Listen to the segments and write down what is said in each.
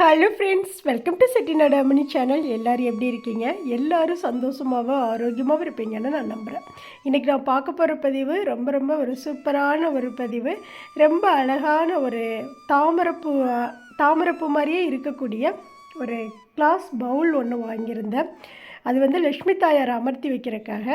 Hello friends welcome to Chettinad Ammani channel எல்லோரும் எப்படி இருக்கீங்க? எல்லோரும் சந்தோஷமாகவும் ஆரோக்கியமாகவும் இருப்பீங்கன்னு நான் நம்புகிறேன் இன்றைக்கி நான் பார்க்க போகிற பதிவு ரொம்ப ரொம்ப ஒரு சூப்பரான ஒரு பதிவு. ரொம்ப அழகான ஒரு தாமரப்பூ தாமரப்பூ மாதிரியே இருக்கக்கூடிய ஒரு கிளாஸ் பவுல் ஒன்று வாங்கியிருந்தேன். அது வந்து லக்ஷ்மி தாயார் அமர்த்தி வைக்கிறதுக்காக.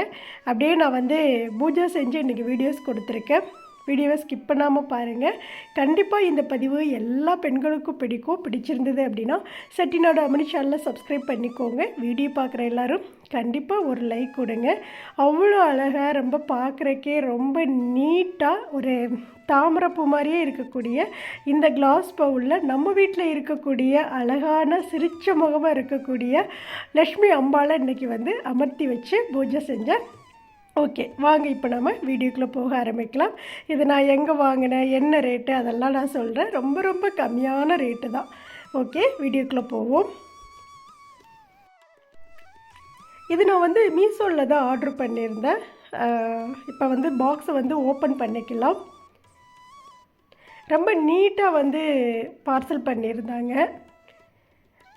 அப்படியே நான் வந்து பூஜை செஞ்சு இன்றைக்கி வீடியோஸ் கொடுத்துருக்கேன். வீடியோவை ஸ்கிப் பண்ணாமல் பாருங்கள் கண்டிப்பாக இந்த பதிவு எல்லா பெண்களுக்கும் பிடிக்கும் பிடிச்சிருந்தது அப்படின்னா செட்டிநாடு அமனி சேனலை சப்ஸ்கிரைப் பண்ணிக்கோங்க. வீடியோ பார்க்குற எல்லாரும் கண்டிப்பாக ஒரு லைக் கொடுங்க. அவ்வளோ அழகாக ரொம்ப பார்க்குறக்கே ரொம்ப நீட்டாக ஒரு தாமரப்பூ மாதிரியே இருக்கக்கூடிய இந்த கிளாஸ் பவுலில் நம்ம வீட்டில் இருக்கக்கூடிய அழகான சிரிச்ச முகமாக இருக்கக்கூடிய லக்ஷ்மி அம்பாவை இன்றைக்கி வந்து அமர்த்தி வச்சு பூஜை செஞ்சேன் ஓகே வாங்க இப்போ நம்ம வீடியோக்குள்ளே போக ஆரம்பிக்கலாம். இது நான் எங்கே வாங்கினேன் என்ன ரேட்டு அதெல்லாம் நான் சொல்கிறேன் ரொம்ப ரொம்ப கம்மியான ரேட்டு தான். ஓகே வீடியோக்குள்ளே போவோம். இது நான் வந்து மீஷோவில் தான் ஆர்டர் பண்ணியிருந்தேன். இப்போ வந்து பாக்ஸை வந்து ஓப்பன் பண்ணிக்கலாம். ரொம்ப நீட்டாக வந்து பார்சல் பண்ணியிருந்தாங்க.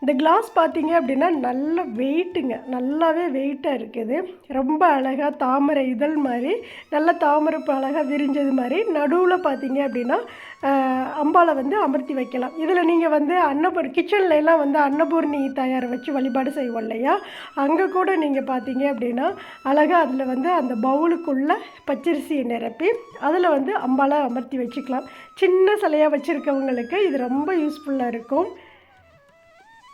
இந்த கிளாஸ் பார்த்தீங்க அப்படின்னா நல்ல வெயிட்டுங்க நல்லாவே வெயிட்டாக இருக்குது. ரொம்ப அழகாக தாமரை இதழ் மாதிரி நல்ல தாமரை அழகாக விரிஞ்சது மாதிரி நடுவில் பார்த்தீங்க அப்படின்னா அம்பாவை வந்து அமர்த்தி வைக்கலாம். இதில் நீங்கள் வந்து அன்னபூர் கிச்சன்லலாம் வந்து அன்னபூர்ணி தயாரை வச்சு வழிபாடு செய்வோம் இல்லையா? அங்கே கூட நீங்கள் பார்த்தீங்க அப்படின்னா அழகாக அதில் வந்து அந்த பவுலுக்குள்ளே பச்சரிசியை நிரப்பி அதில் வந்து அம்பாலை அமர்த்தி வச்சுக்கலாம். சின்ன சிலையாக வச்சுருக்கவங்களுக்கு இது ரொம்ப யூஸ்ஃபுல்லாக இருக்கும்.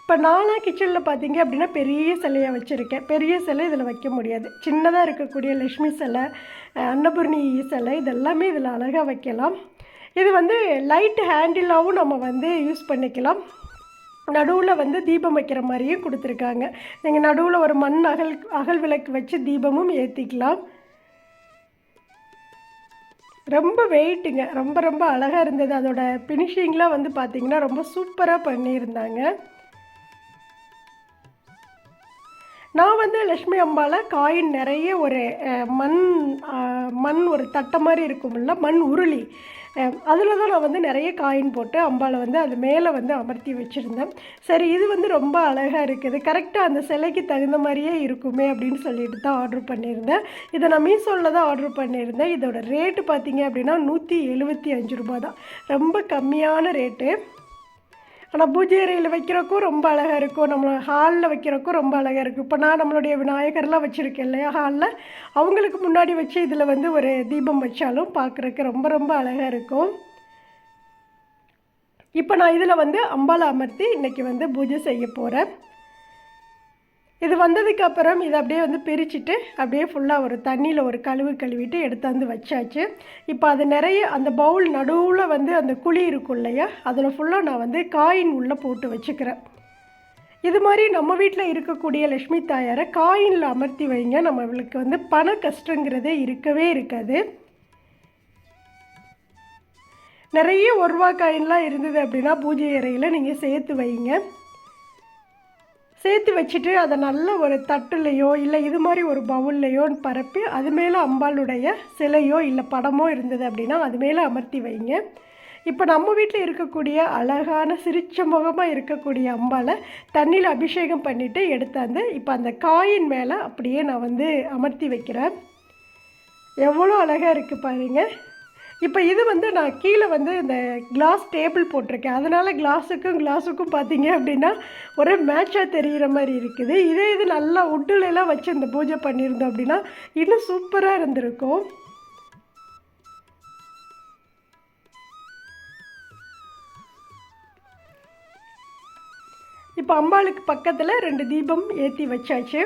இப்போ நானாக கிச்சனில் பார்த்தீங்க அப்படின்னா பெரிய சிலையாக வச்சுருக்கேன். பெரிய சிலை இதில் வைக்க முடியாது. சின்னதாக இருக்கக்கூடிய லக்ஷ்மி சிலை அன்னபூர்ணி சிலை இதெல்லாமே இதில் அழகாக வைக்கலாம். இது வந்து லைட் ஹேண்டிலாகவும் நம்ம வந்து யூஸ் பண்ணிக்கலாம். நடுவில் வந்து தீபம் வைக்கிற மாதிரியும் கொடுத்துருக்காங்க. நீங்கள் நடுவில் ஒரு மண் அகல் அகல் விளக்கு வச்சு தீபமும் ஏற்றிக்கலாம் ரொம்ப வெயிட்டுங்க. ரொம்ப ரொம்ப அழகாக இருந்தது. அதோட ஃபினிஷிங்லாம் வந்து பார்த்திங்கன்னா ரொம்ப சூப்பராக பண்ணியிருந்தாங்க. நான் வந்து லக்ஷ்மி அம்பாவில் காயின் நிறைய ஒரு மண் மண் ஒரு தட்டை மாதிரி இருக்கும்ல மண் உருளி. அதில் தான் நான் வந்து நிறைய காயின் போட்டு அம்பாவை வந்து அது மேலே வந்து அமர்த்தி வச்சுருந்தேன். சரி இது வந்து ரொம்ப அழகாக இருக்குது. கரெக்டாக அந்த சிலைக்கு தகுந்த மாதிரியே இருக்குமே அப்படின்னு சொல்லிட்டு தான் ஆர்டர் பண்ணியிருந்தேன். இதை நான் மீஷோவில் தான் ஆர்டர் பண்ணியிருந்தேன். இதோட ரேட்டு பார்த்தீங்க அப்படின்னா நூற்றி எழுபத்தி அஞ்சு ரூபா தான். ரொம்ப கம்மியான ரேட்டு ஆனால் பூஜை அறையில் வைக்கிறக்கும் ரொம்ப அழகாக இருக்கும். நம்ம ஹாலில் வைக்கிறக்கும் ரொம்ப அழகாக இருக்கும். இப்போ நான் நம்மளுடைய விநாயகர்லாம் வச்சுருக்கேன் இல்லையா ஹாலில் அவங்களுக்கு முன்னாடி வச்சு இதில் வந்து ஒரு தீபம் வச்சாலும் பார்க்குறக்கு ரொம்ப ரொம்ப அழகாக இருக்கும். இப்போ நான் இதில் வந்து அம்பாலை அமர்த்தி இன்றைக்கி வந்து பூஜை செய்ய போகிறேன் இது வந்ததுக்கப்புறம் இதை அப்படியே வந்து பிரிச்சுட்டு அப்படியே ஃபுல்லாக ஒரு தண்ணியில் ஒரு கழுவு கழுவிட்டு எடுத்தாந்து வச்சாச்சு. இப்போ அது நிறைய அந்த பவுல் நடுவில் வந்து அந்த குழி இருக்கும் இல்லையா? அதில் ஃபுல்லாக நான் வந்து காயின் உள்ளே போட்டு வச்சுக்கிறேன். இது மாதிரி நம்ம வீட்டில் இருக்கக்கூடிய லக்ஷ்மி தாயாரை காயினில் அமர்த்தி வைங்க. நம்மளுக்கு வந்து பண கஷ்டங்கிறதே இருக்கவே இருக்காது. நிறைய ஒரு ரூபா காயின்லாம் இருந்தது அப்படின்னா பூஜை அறையில் நீங்கள் சேர்த்து வைங்க. சேர்த்து வச்சுட்டு அதை நல்ல ஒரு தட்டுலையோ இல்லை இது மாதிரி ஒரு பவுல்லையோன்னு பரப்பி அது மேலே அம்பாளுடைய சிலையோ இல்லை படமோ இருந்தது அப்படின்னா அது மேலே அமர்த்தி வைங்க. இப்போ நம்ம வீட்டில் இருக்கக்கூடிய அழகான சிரிச்ச முகமாக இருக்கக்கூடிய அம்பாலை தண்ணியில் அபிஷேகம் பண்ணிவிட்டு எடுத்தாந்து இப்போ அந்த காயின் மேலே அப்படியே நான் வந்து அமர்த்தி வைக்கிறேன். எவ்வளோ அழகாக இருக்குது பாருங்கள் இப்போ இது வந்து நான் கீழே வந்து இந்த கிளாஸ் டேபிள் போட்டிருக்கேன். அதனால் கிளாஸுக்கும் கிளாஸுக்கும் பார்த்தீங்க அப்படின்னா ஒரே மேட்சாக தெரிகிற மாதிரி இருக்குது. இதே இது நல்லா உட்டுலெல்லாம் வச்சு இந்த பூஜை பண்ணியிருந்தோம் அப்படின்னா இன்னும் சூப்பராக இருந்திருக்கும். இப்போ அம்பாளுக்கு பக்கத்தில் ரெண்டு தீபம் ஏற்றி வச்சாச்சு.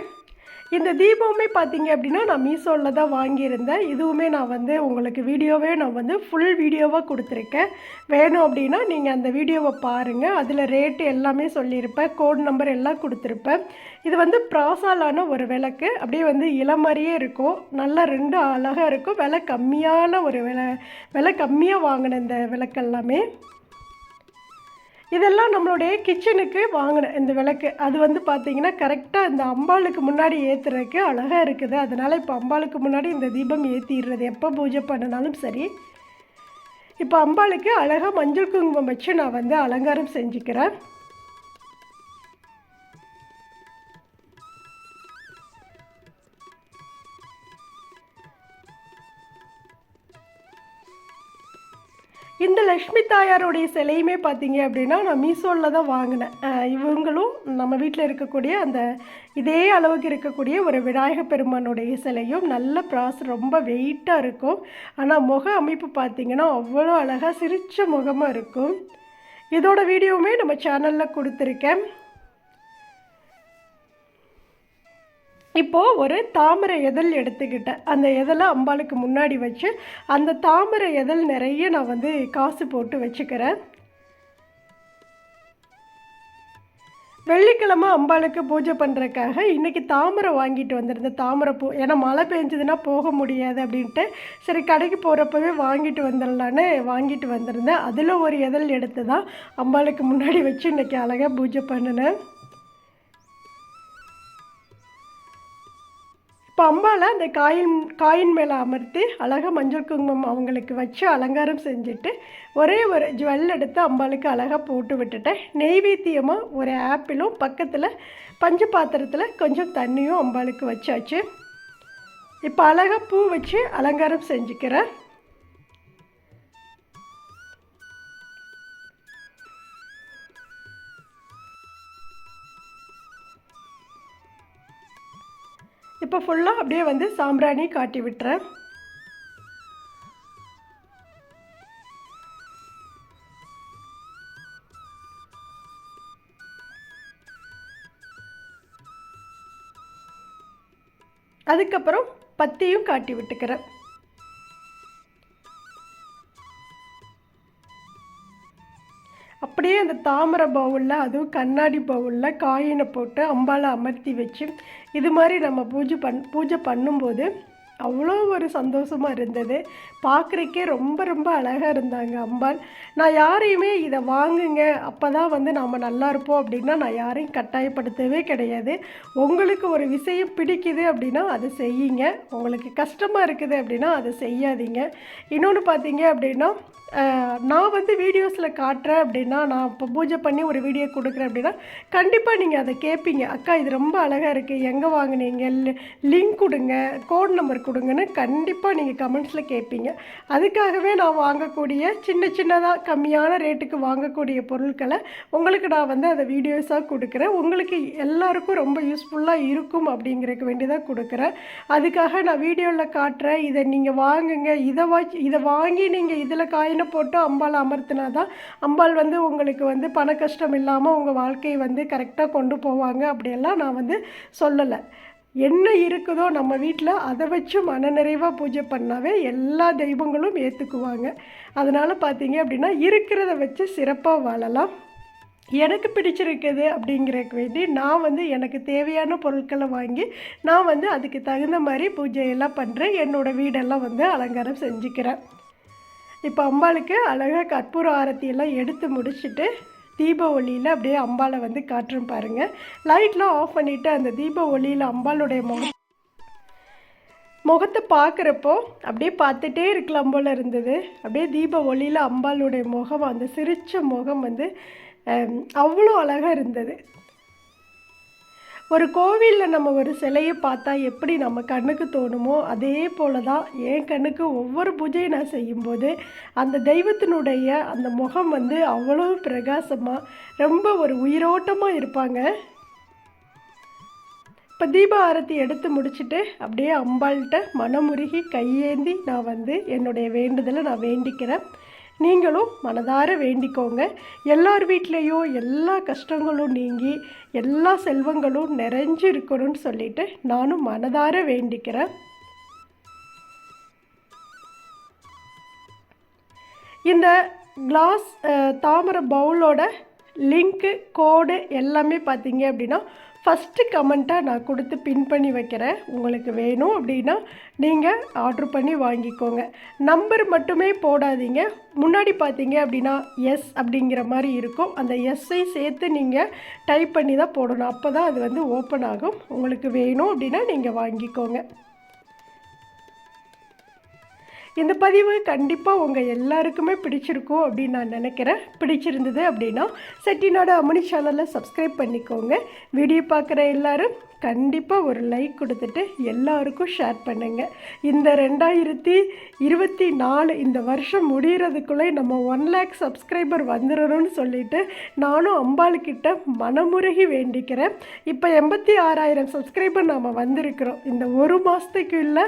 இந்த தீபமே பார்த்தீங்க அப்படின்னா நான் மீஷோவில் தான் வாங்கியிருந்தேன். இதுவுமே நான் வந்து உங்களுக்கு வீடியோவே நான் வந்து ஃபுல் வீடியோவாக கொடுத்துருக்கேன். வேணும் அப்படின்னா நீங்கள் அந்த வீடியோவை பாருங்கள் அதில் ரேட்டு எல்லாமே சொல்லியிருப்பேன். கோட் நம்பர் எல்லாம் கொடுத்துருப்பேன். இது வந்து ப்ராசாலான ஒரு விளக்கு. அப்படியே வந்து இளமறியே இருக்கும். நல்லா ரெண்டு அழகாக இருக்கும். விலை கம்மியான ஒரு விலை விலை கம்மியாக வாங்கின இந்த விளக்கெல்லாமே இதெல்லாம் நம்மளுடைய கிச்சனுக்கு வாங்கினேன் இந்த விளக்கு. அது வந்து பார்த்திங்கன்னா கரெக்டாக இந்த அம்பாளுக்கு முன்னாடி ஏற்றுறதுக்கு அழகாக இருக்குது. அதனால் இப்போ அம்பாளுக்கு முன்னாடி இந்த தீபம் ஏற்றிடுறது எப்போ பூஜை பண்ணினாலும் சரி. இப்போ அம்பாளுக்கு அழகாக மஞ்சள் குங்குமம் வச்சு நான் வந்து அலங்காரம் செஞ்சுக்கிறேன். இந்த லக்ஷ்மி தாயாருடைய சிலையுமே பார்த்தீங்க அப்படின்னா நான் மீஷோவில் தான் வாங்கினேன். இவங்களும் நம்ம வீட்டில் இருக்கக்கூடிய அந்த இதே அளவுக்கு இருக்கக்கூடிய ஒரு விநாயகர் பெருமானுடைய சிலையும் நல்ல ப்ராஸ் ரொம்ப வெயிட்டாக இருக்கும். ஆனால் முக அமைப்பு பார்த்தீங்கன்னா அவ்வளோ அழகாக சிரித்த முகமாக இருக்கும். இதோட வீடியோவுமே நம்ம சேனலில் கொடுத்துருக்கேன். இப்போது ஒரு தாமரை எதல் எடுத்துக்கிட்டேன். அந்த எதலை அம்பாளுக்கு முன்னாடி வச்சு அந்த தாமரை எதல் நிறைய நான் வந்து காசு போட்டு வச்சுக்கிறேன். வெள்ளிக்கிழமை அம்பாளுக்கு பூஜை பண்ணுறதுக்காக இன்றைக்கி தாமரை வாங்கிட்டு வந்திருந்தேன். தாமரை பூ ஏன்னா மழை பெஞ்சதுன்னா போக முடியாது அப்படின்ட்டு சரி கடைக்கு போகிறப்பவே வாங்கிட்டு வந்துடலான்னு வாங்கிட்டு வந்திருந்தேன். அதில் ஒரு இதழ் எடுத்து தான் அம்பாளுக்கு முன்னாடி வச்சு இன்றைக்கி அழகாக பூஜை பண்ணினேன். இப்போ அம்பாவை அந்த காயின் காயின் மேலே அமர்த்தி அழகாக மஞ்சள் குங்குமம் அவங்களுக்கு வச்சு அலங்காரம் செஞ்சுட்டு ஒரே ஒரு ஜுவல் எடுத்து அம்பாளுக்கு அழகாக போட்டு விட்டுட்டேன் நெய்வேத்தியமாக ஒரு ஆப்பிளும் பக்கத்தில் பஞ்சு பாத்திரத்தில் கொஞ்சம் தண்ணியும் அம்பாளுக்கு வச்சாச்சு. இப்போ அழகாக பூ வச்சு அலங்காரம் செஞ்சுக்கிறேன். இப்போ ஃபுல்லாக அப்படியே வந்து சாம்பிராணி காட்டி விட்டுறேன். அதுக்கப்புறம் பத்தியும் காட்டி விட்டுக்கிறேன். அப்படியே அந்த தாமரை பவுலில் அதுவும் கண்ணாடி பவுலில் காயினை போட்டு அம்பால அமர்த்தி வச்சு இது மாதிரி நம்ம பூஜை பண் பூஜை பண்ணும்போது அவ்வளோ ஒரு சந்தோஷமாக இருந்தது. பார்க்குறக்கே ரொம்ப ரொம்ப அழகாக இருந்தாங்க அம்பாள். நான் யாரையுமே இதை வாங்குங்க அப்போ தான் வந்து நாம் நல்லா இருப்போம் அப்படின்னா நான் யாரையும் கட்டாயப்படுத்தவே கிடையாது. உங்களுக்கு ஒரு விஷயம் பிடிக்குது அப்படின்னா அதை செய்யுங்க. உங்களுக்கு கஷ்டமாக இருக்குது அப்படின்னா அதை செய்யாதீங்க. இன்னொன்று பார்த்தீங்க அப்படின்னா நான் வந்து வீடியோஸில் காட்டுறேன் அப்படின்னா நான் இப்போ பூஜை பண்ணி ஒரு வீடியோ கொடுக்குறேன் அப்படின்னா கண்டிப்பாக நீங்கள் அதை கேட்பீங்க அக்கா இது ரொம்ப அழகாக இருக்குது எங்கே வாங்குனீங்க? லிங்க் கொடுங்க. கோட் நம்பர் கொடுங்கன்னு கண்டிப்பாக நீங்கள் கமெண்ட்ஸில் கேட்பீங்க அதுக்காகவே நான் வாங்கக்கூடிய சின்ன சின்னதாக கம்மியான ரேட்டுக்கு வாங்கக்கூடிய பொருட்களை உங்களுக்கு நான் வந்து அதை வீடியோஸாக கொடுக்குறேன். உங்களுக்கு எல்லாருக்கும் ரொம்ப யூஸ்ஃபுல்லாக இருக்கும் அப்படிங்கிறதுக்கு வேண்டி தான் கொடுக்குறேன். அதுக்காக நான் வீடியோவில் காட்டுறேன். இதை நீங்கள் வாங்குங்க. இதை வாங்கி இதை வாங்கி நீங்கள் இதில் காயினை போட்டு அம்பால் அமர்த்தினா தான் அம்பாள் வந்து உங்களுக்கு வந்து பண கஷ்டம் இல்லாமல் உங்கள் வாழ்க்கையை வந்து கரெக்டாக கொண்டு போவாங்க அப்படியெல்லாம் நான் வந்து சொல்லலை. என்ன இருக்குதோ நம்ம வீட்டில் அதை வச்சு மனநிறைவாக பூஜை பண்ணாவே எல்லா தெய்வங்களும் ஏற்றுக்குவாங்க அதனால் பார்த்தீங்க அப்படின்னா இருக்கிறத வச்சு சிறப்பாக வாழலாம். எனக்கு பிடிச்சிருக்குது அப்படிங்கிறதுக்கு வேண்டி நான் வந்து எனக்கு தேவையான பொருட்களை வாங்கி நான் வந்து அதுக்கு தகுந்த மாதிரி பூஜையெல்லாம் பண்ணுறேன் என்னோடய வீடெல்லாம் வந்து அலங்காரம் செஞ்சுக்கிறேன். இப்போ அம்பாளுக்கு அழகாக கற்பூர ஆரத்தியெல்லாம் எடுத்து முடிச்சுட்டு தீப ஒளியில் அப்படியே அம்பாளை வந்து காட்டுறேன் பாருங்கள் லைட்லாம் ஆஃப் பண்ணிவிட்டு அந்த தீப ஒளியில் அம்பாளுடைய முகம் முகத்தை பார்க்குறப்போ அப்படியே பார்த்துட்டே இருக்கலாம் போல் இருந்தது. அப்படியே தீப ஒளியில் அம்பாளுடைய முகம் அந்த சிரித்த முகம் வந்து அவ்வளோ அழகாக இருந்தது. ஒரு கோவிலில் நம்ம ஒரு சிலையை பார்த்தா எப்படி நம்ம கண்ணுக்கு தோணுமோ அதே போல தான் என் கண்ணுக்கு ஒவ்வொரு பூஜையை நான் செய்யும்போது அந்த தெய்வத்தினுடைய அந்த முகம் வந்து அவ்வளோ பிரகாசமாக ரொம்ப ஒரு உயிரோட்டமாக இருப்பாங்க. இப்போ தீப ஆரத்தி எடுத்து முடிச்சுட்டு அப்படியே அம்பாள்கிட்ட மனமுருகி கையேந்தி நான் வந்து என்னுடைய வேண்டுதலை நான் வேண்டிக்கிறேன். நீங்களும் மனதார வேண்டிக்கோங்க. எல்லார் வீட்லேயும் எல்லா கஷ்டங்களும் நீங்கி எல்லா செல்வங்களும் நிறைஞ்சு இருக்கணும்னு சொல்லிட்டு நானும் மனதார வேண்டிக்கிறேன். இந்த கிளாஸ் தாமரை பவுலோட லிங்க்கு கோடு எல்லாமே பார்த்தீங்க அப்படின்னா ஃபஸ்ட்டு கமெண்ட்டாக நான் கொடுத்து பின் பண்ணி வைக்கிறேன். உங்களுக்கு வேணும் அப்படின்னா நீங்கள் ஆர்டர் பண்ணி வாங்கிக்கோங்க. நம்பர் மட்டுமே போடாதீங்க. முன்னாடி பார்த்தீங்க அப்படின்னா எஸ் அப்படிங்கிற மாதிரி இருக்கும். அந்த எஸ்ஸை சேர்த்து நீங்கள் டைப் பண்ணி தான் போடணும். அப்போ தான் அது வந்து ஓப்பன் ஆகும். உங்களுக்கு வேணும் அப்படின்னா நீங்கள் வாங்கிக்கோங்க. இந்த பதிவு கண்டிப்பாக உங்கள் எல்லாருக்குமே பிடிச்சிருக்கும் அப்படின்னு நான் நினைக்கிறேன். பிடிச்சிருந்தது அப்படின்னா செட்டிநாடு அம்மனி சேனலை சப்ஸ்கிரைப் பண்ணிக்கோங்க. வீடியோ பார்க்குற எல்லாரும் கண்டிப்பாக ஒரு லைக் கொடுத்துட்டு எல்லாருக்கும் ஷேர் பண்ணுங்கள் இந்த ரெண்டாயிரத்தி இருபத்தி நாலு இந்த வருஷம் முடிகிறதுக்குள்ளே நம்ம ஒன் லேக் சப்ஸ்கிரைபர் வந்துடணும்னு சொல்லிட்டு நானும் அம்பாளுக்கிட்ட மனமுருகி வேண்டிக்கிறேன். இப்போ எண்பத்தி ஆறாயிரம் சப்ஸ்கிரைபர் நாம் வந்திருக்கிறோம். இந்த ஒரு மாதத்துக்குள்ள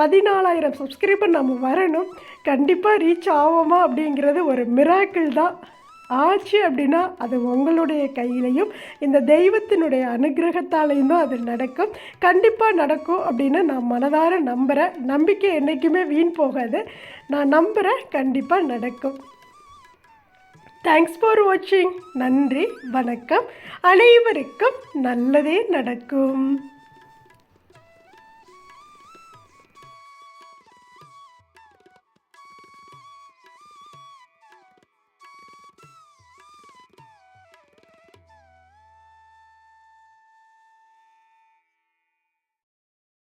பதினாலாயிரம் சப்ஸ்கிரைபர் நம்ம வரணும். கண்டிப்பாக ரீச் ஆவோமா அப்படிங்கிறது ஒரு மிராக்கிள் தான். ஆச்சு அப்படின்னா அது உங்களுடைய கையிலையும் இந்த தெய்வத்தினுடைய அனுகிரகத்தாலையும் தான் அது நடக்கும். கண்டிப்பாக நடக்கும் அப்படின்னு நான் மனதார நம்புகிறேன் நம்பிக்கை என்றைக்குமே வீண் போகாது. நான் நம்புகிறேன் கண்டிப்பாக நடக்கும். தேங்க்ஸ் ஃபார் வாட்சிங் நன்றி வணக்கம். அனைவருக்கும் நல்லதே நடக்கும்.